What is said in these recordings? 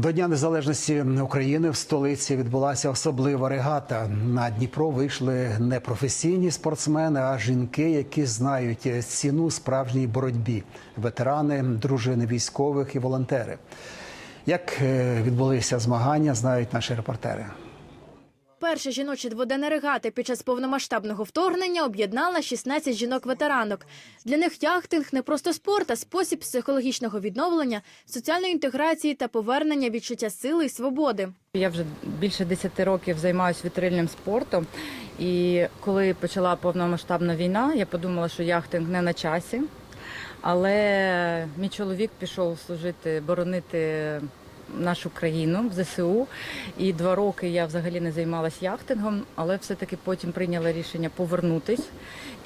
До Дня Незалежності України в столиці відбулася особлива регата. На Дніпро вийшли не професійні спортсмени, а жінки, які знають ціну справжній боротьбі, ветерани, дружини військових і волонтери. Як е, відбулися змагання, знають наші репортери. Перші жіночі дводенні регати під час повномасштабного вторгнення об'єднала 16 жінок-ветеранок. Для них яхтинг не просто спорт, а спосіб психологічного відновлення, соціальної інтеграції та повернення відчуття сили і свободи. Я вже більше 10 років займаюся вітрильним спортом. І коли почала повномасштабна війна, я подумала, що яхтинг не на часі. Але мій чоловік пішов служити, боронити нашу країну в ЗСУ. І два роки я взагалі не займалася яхтингом, але все-таки потім прийняла рішення повернутись.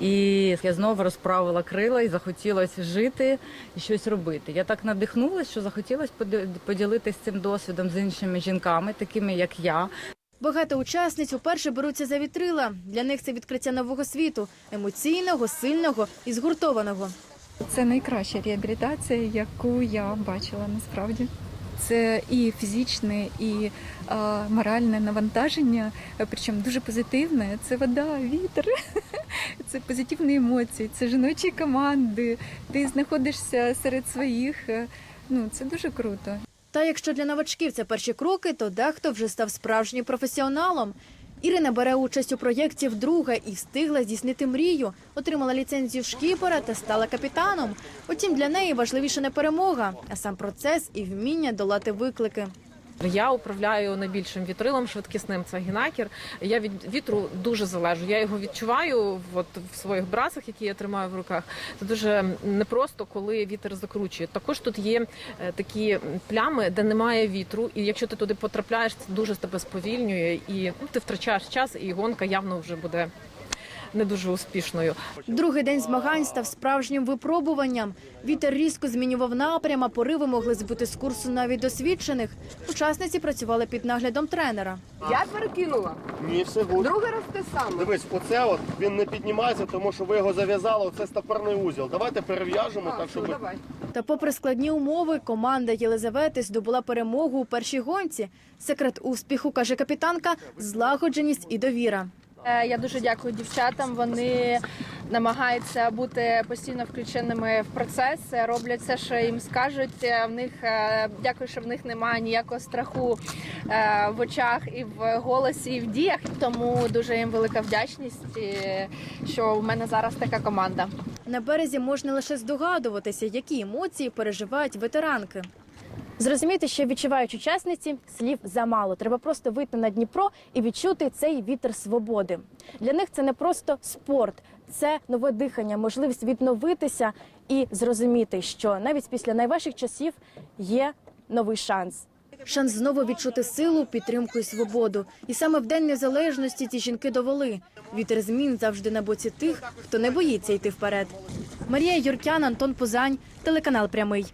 І я знову розправила крила і захотілося жити і щось робити. Я так надихнулася, що захотілося поділитися цим досвідом з іншими жінками, такими як я. Багато учасниць уперше беруться за вітрила. Для них це відкриття нового світу емоційного, сильного і згуртованого. Це найкраща реабілітація, яку я бачила насправді. Це і фізичне, і е, моральне навантаження, причому дуже позитивне. Це вода, вітер, це позитивні емоції, це жіночі команди. Ти знаходишся серед своїх. Ну це дуже круто. Та якщо для новачків це перші кроки, то дехто вже став справжнім професіоналом. Ірина бере участь у проєкті вдруге і встигла здійснити мрію. Отримала ліцензію шкіпера та стала капітаном. Утім, для неї важливіше не перемога, а сам процес і вміння долати виклики. Я управляю найбільшим вітрилом швидкісним. Це гінакер. Я від вітру дуже залежу. Я його відчуваю от в своїх брасах, які я тримаю в руках. Це дуже непросто, коли вітер закручує. Також тут є е, такі плями, де немає вітру, і якщо ти туди потрапляєш, це дуже тебе сповільнює, і ну, ти втрачаєш час, і гонка явно вже буде не дуже успішною. Другий день змагань став справжнім випробуванням. Вітер різко змінював напрям, а пориви могли збити з курсу навіть досвідчених. Учасниці працювали під наглядом тренера. Я перекинула. Ні, все гуд. Другий раз те саме. Дивись, оце от він не піднімається, тому що ви його зав'язали. Оце стопорний узіл. Давайте перев'яжемо А, так, щоб давай. Та, попри складні умови, команда Єлизавети здобула перемогу у першій гонці. Секрет успіху каже капітанка злагодженість і довіра. Е, Я дуже дякую дівчатам. Вони намагаються бути постійно включеними в процес, роблять все, що їм скажуть. Е, В них е, дякую, що в них немає ніякого страху в очах і в голосі, і в діях. Тому дуже їм велика вдячність, що в мене зараз така команда. На березі можна лише здогадуватися, які емоції переживають ветеранки. Зрозуміти, що відчувають учасниці, слів замало. Треба просто вийти на Дніпро і відчути цей вітер свободи. Для них це не просто спорт, це нове дихання, можливість відновитися і зрозуміти, що навіть після найважчих часів є новий шанс. Шанс знову відчути силу, підтримку і свободу. І саме в день незалежності ці жінки довели. Вітер змін завжди на боці тих, хто не боїться йти вперед. Марія Юркян, Антон Пузань, телеканал Прямий.